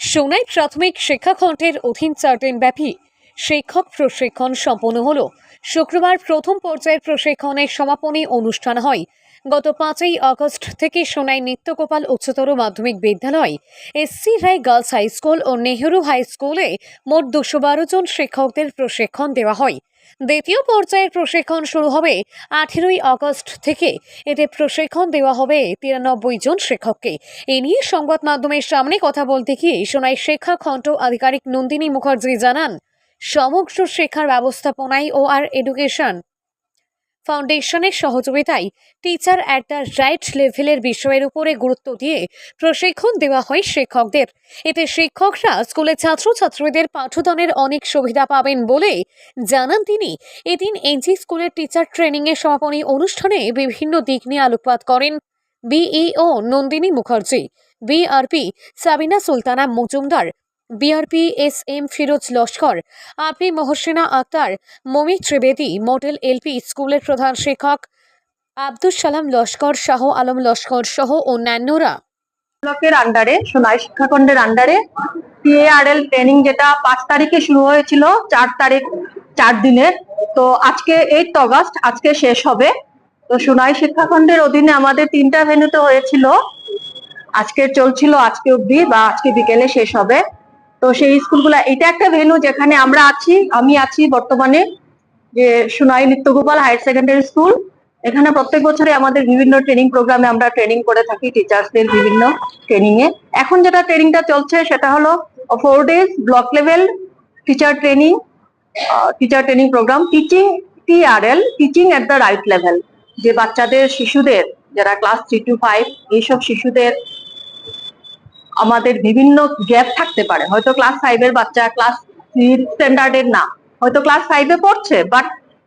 সোনাই প্রাথমিক শিক্ষাখণ্ডের অধীন চার দিনব্যাপী শিক্ষক প্রশিক্ষণ সম্পন্ন হল। শুক্রবার প্রথম পর্যায়ের প্রশিক্ষণের সমাপনী অনুষ্ঠান হয়। গত পাঁচই আগস্ট থেকে সোনাই নিত্যগোপাল উচ্চতর মাধ্যমিক বিদ্যালয়। SC Roy girls high school ও নেহেরু হাই স্কুলে মোট দুশো জন শিক্ষকদের প্রশিক্ষণ দেওয়া হয়। দ্বিতীয় পর্যায়ের প্রশিক্ষণ শুরু হবে আঠেরোই আগস্ট থেকে। এতে প্রশিক্ষণ দেওয়া হবে তিরানব্বই জন শিক্ষককে। এ নিয়ে সংবাদ মাধ্যমের সামনে কথা বলতে গিয়ে সোনাই শিক্ষা খণ্ড আধিকারিক নন্দিনী মুখার্জি জানান, সমগ্র শিক্ষার ব্যবস্থাপনায় ও আর এডুকেশন ফাউন্ডেশনের সহযোগিতায় টিচার অ্যাট দ্য রাইট লেভেলের বিষয়ের উপরে গুরুত্ব দিয়ে প্রশিক্ষণ দেওয়া হয় শিক্ষকদের। এতে শিক্ষকরা স্কুলের ছাত্রছাত্রীদের পাঠদানের অনেক সুবিধা পাবেন বলে জানান তিনি। এদিন এনজি স্কুলের টিচার ট্রেনিংয়ের সমাপনী অনুষ্ঠানে বিভিন্ন দিক নিয়ে আলোকপাত করেন BEO Nandini Mukherjee, BRP Sabina Sultana Majumdar BRP S M Firoz Laskar আপি মহসিনা আক্তার, মমি ত্রিবেদী, মডেল এলপি স্কুলের প্রধান শিক্ষক আব্দুল সালাম লস্কর, শাহ আলম লস্কর সহ অন্যান্যরা। ব্লকের আন্ডারে সোনাই শিক্ষাখণ্ডের আন্ডারে টিএআরএল ট্রেনিং যেটা পাঁচ তারিখে শুরু হয়েছিল, চার তারিখ, চার দিনের। তো আজকে এইট অগস্ট আজকে শেষ হবে। তো সোনাই শিক্ষাখণ্ডের অধীনে আমাদের তিনটা ভেন্যুতে হয়েছিল। আজকে চলছিল আজকে অবধি বা আজকে বিকেলে শেষ হবে। তো সেই স্কুলগুলো, এটা একটা ভেন্যু যেখানে আমরা আছি, আমি আছি বর্তমানে, যে Sonai Nityagopal higher secondary school. এখানে প্রত্যেক বছরে আমাদের বিভিন্ন ট্রেনিং প্রোগ্রামে আমরা ট্রেনিং করে থাকি টিচার্সদের বিভিন্ন ট্রেনিং এ এখন যেটা ট্রেনিংটা চলছে, সেটা হলো four days block level teacher training teacher training program teaching TRL teaching at the right level যে বাচ্চাদের, শিশুদের, যারা ক্লাস থ্রি টু ফাইভ এইসব শিশুদের আমাদের বিভিন্ন গ্যাপ থাকতে পারে। হয়তো ক্লাস ফাইভের বাচ্চা ক্লাস স্ট্যান্ডার্ডের না। হয়তো ক্লাস ফাইভে পড়ছে বাট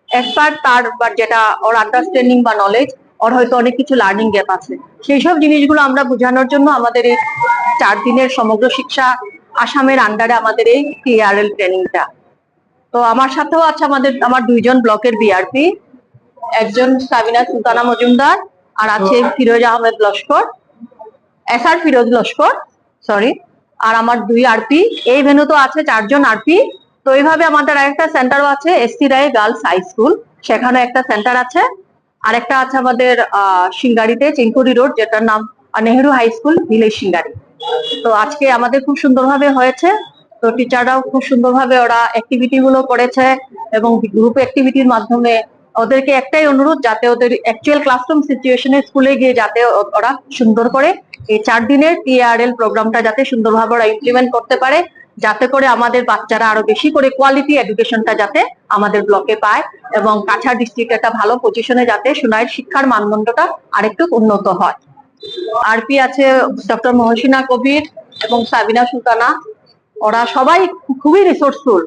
এক্সপার্ট তার বা যেটা ওর আন্ডারস্ট্যান্ডিং বা নলেজ ওর হয়তো অনেক কিছু লার্নিং গ্যাপ আছে। সেই সব জিনিসগুলো আমরা বোঝানোর জন্য আমাদের এই চার দিনের সমগ্র শিক্ষা আসামের আন্ডারে আমাদের এই টিআরএল ট্রেনিংটা তো আমার সাথেও আছে আমাদের আমার দুইজন ব্লকের বিআরপি একজন সাবিনা সুলতানা মজুমদার আর আছে Firoz Ahmed Laskar. S R Firoz Laskar. Sorry আর আমার দুই আরপি এই ভেনু তো আছে চারজন আরপি তো এইভাবে আমাদের আরেকটা সেন্টারও আছে SC Roy girls high school সেখানে একটা সেন্টার আছে। আরেকটা আছে আমাদের সিঙ্গারিতে চিঙ্কুরি রোড যেটার নাম Nehru high school village Singari তো আজকে আমাদের খুব সুন্দরভাবে হয়েছে, তো টিচাররাও খুব সুন্দরভাবে ওরা অ্যাক্টিভিটি গুলো করেছে এবং গ্রুপ অ্যাক্টিভিটির মাধ্যমে ওদেরকে একটাই অনুরোধ, যাতে ওদের অ্যাকচুয়াল ক্লাসরুম সিচুয়েশনে স্কুলে গিয়ে যাতে ওরা সুন্দর করে এই চার দিনের টিআরএল প্রোগ্রামটা যাতে সুন্দরভাবে ওরা ইমপ্লিমেন্ট করতে পারে, যাতে করে আমাদের বাচ্চারা আরও বেশি করে কোয়ালিটি এডুকেশনটা যাতে আমাদের ব্লকে পায় এবং কাছাড় ডিস্ট্রিক্ট একটা ভালো পজিশনে যাতে সোনাইয়ের শিক্ষার মানদণ্ডটা আরেকটু উন্নত হয়। আরপি আছে ডক্টর মহসিনা কবির এবং সাবিনা সুলতানা। ওরা সবাই খুবই রিসোর্সফুল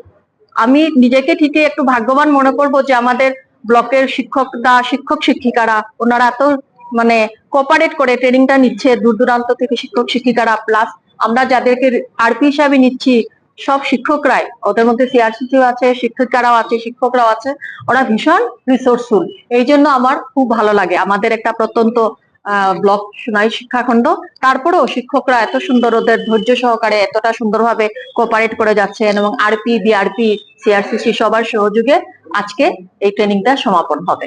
আমি নিজেকে ঠিকই একটু ভাগ্যবান মনে করব যে আমাদের ব্লকের শিক্ষকরা শিক্ষক শিক্ষিকারা ওনারা এত মানে কোপারেট করে ট্রেনিংটা নিচ্ছে দূর দূরান্ত থেকে শিক্ষক শিক্ষিকারা প্লাস আমরা যাদেরকে আরপি হিসাবে নিচ্ছি সব শিক্ষকরাই। ওদের মধ্যে সিআরসিসিও আছে, শিক্ষিকারাও আছে, শিক্ষকরাও আছে। ওরা ভীষণ রিসোর্সফুল এই জন্য আমার খুব ভালো লাগে। আমাদের একটা প্রত্যন্ত ব্লক সোনাই শিক্ষাখণ্ড। তারপরেও শিক্ষকরা এত সুন্দর ওদের ধৈর্য সহকারে এতটা সুন্দরভাবে কোপারেট করে যাচ্ছেন এবং আরপি বিআরপি সিআরসিসি সবার সহযোগে আজকে এই ট্রেনিংটা সমাপন হবে।